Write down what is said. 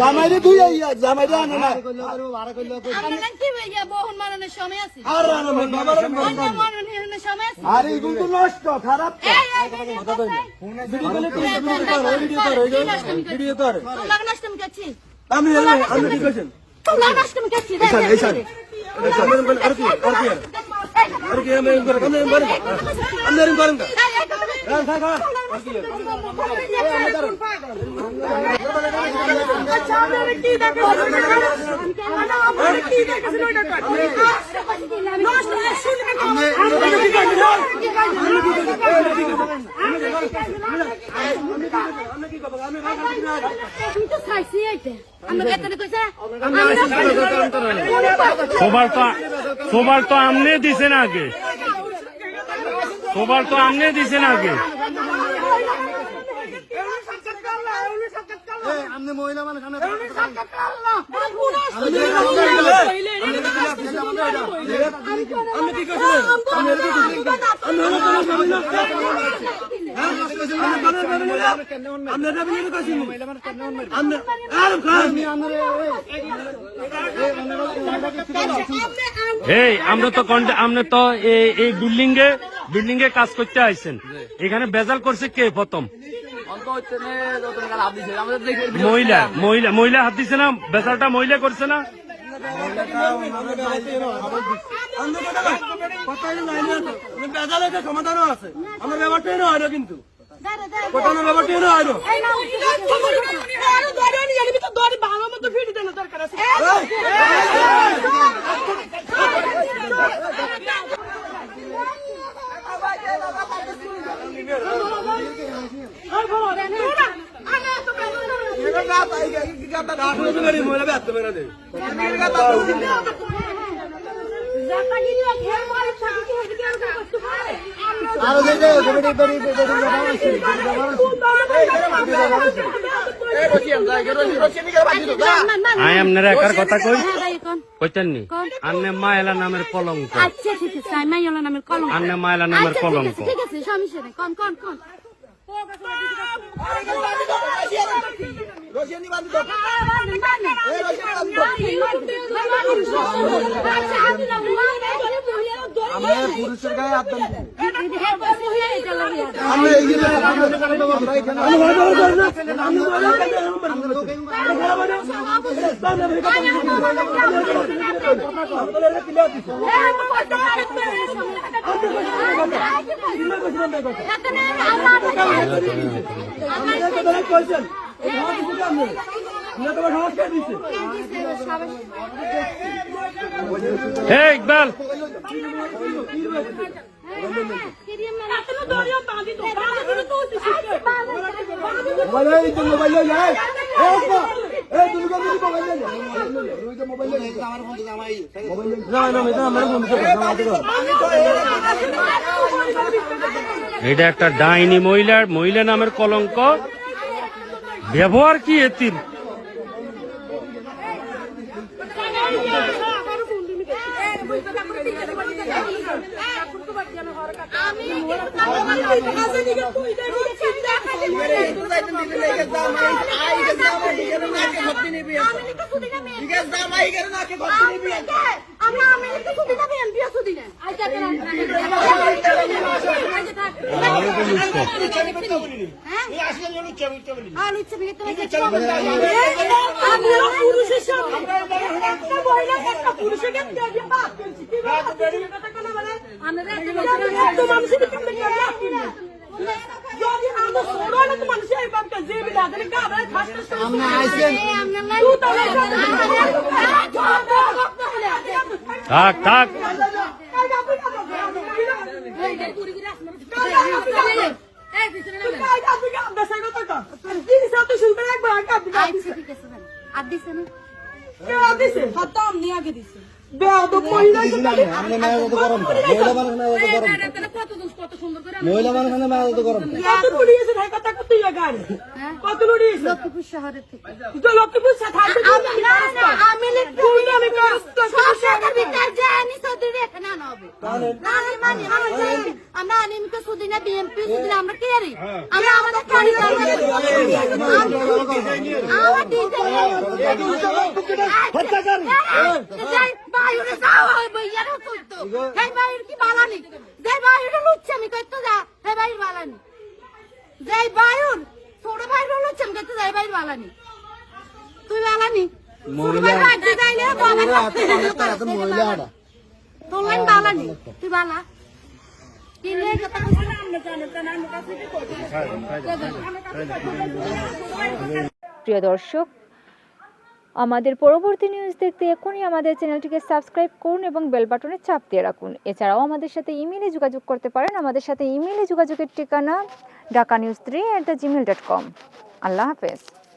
জামাইরে দুই আইয়া জামাইরে আনে না আমরা কি হইয়া বহুন মাননের সময় আছে আর এগুলো তো নষ্ট খারাপ তুই আমি আমি কি কইছেন তোমরা সবার তো সবার তো আমনে দিছেন আগে। সবার তো আমনে দিছেন আগে এই, আপনি মহিলা মানুষ, আপনি- আমি কি কইছিলেন? আমি এরম কি কইছিলেন? আমি হলো তোমার স্বামী না? হ্যাঁ? আমি বাবার বাবা না? আপনি এটা বিয়ে কইছিলেন? খান। এই আমরা তো কন্টে- আমরা তো এই- এই বিল্ডিং এ বিল্ডিং এ কাজ করতে আইছেন। এখানে বেজাল করছে কে প্রথম? মহিলা মহিলা মহিলা হাত দিছে না? বেজালটা মহিলা করছে না? সমাধানও আছে। আমার ব্যাপারটাই না হয়তো আই আপনারা একার কথা কই? হ্যাঁ আন্নে মায়েলা নামের কলঙ্ক। আচ্ছা ঠিক আছে আমি মাইলা নামের কলম আন্নে মায়েলা নামের কলঙ্ক। ঠিক আছে সমস্যা নেই। কোন কোন কোন। পুরুষের গায়ে হাত দেন আমি এই যে আমি ভয় ভয় করি না আমি ভয় ভয় করি না কইছেন এই হাত দিতে আপনি না তোমার সাহস কে দিছে হে ইকবাল মোবাইল এই তো আমার আমার ফোন তো এটা একটা ডাইনি মহিলার মহিলা নামের কলঙ্ক। ব্যবহার কি এতির পুরুষের সামনে একটা মহিলা একটা পুরুষের কাছে দিয়ে বাদ করছি কি আমরা মানুষের কাছে যদি আমরা ছোড়ো না তো মানুষের এই বাপকে যে বিদা দেন কাবরে খাসতে আমরা থাক থাক। বেয়াদব মহিলা এসে খালি আপনি মায়ের মতো গরম তো মহিলা মানুষ না মায়ের মতো গরম কত লুড়ি ভাই কথা কত ইয়ে কত লুড়ি লক্ষ্মীপুর শহরের থেকে। লক্ষ্মীপুর সাথে আমি না না আমি তুই আমি কারস্ত সব টাকার ভিতর যে আনি সৌদিরে এখানে আনা হবে। না আমি মানি আমরা যাই আমরা আনিমকে সুদিনে বিএমপি সুদিনে আমরা কে রি? আমরা আমাদের কারি বাইরে যাও বইয়ার কইতো এই বাইরে কি বালানি? যাই বাইরে লুচ্ছে আমি কইতো যা? এই বাইরে বালানি। যাই বাইর ছোট বাইরে লুচ্ছে আমি কইতো যাই বাইরে বালানি। তুই বালানি? মহিলা যাইলে বাবা মহিলা আটা তোর লাইন বালানি। তুই বালা। প্রিয় দর্শক আমাদের পরবর্তী নিউজ দেখতে এখনই আমাদের চ্যানেলটিকে সাবস্ক্রাইব করুন এবং বেল বাটনে চাপ দিয়ে রাখুন। এছাড়াও আমাদের সাথে ইমেলে যোগাযোগ করতে পারেন। আমাদের সাথে ইমেলে যোগাযোগের ঠিকানা Dhaka news three at the Gmail dot com আল্লাহ হাফেজ।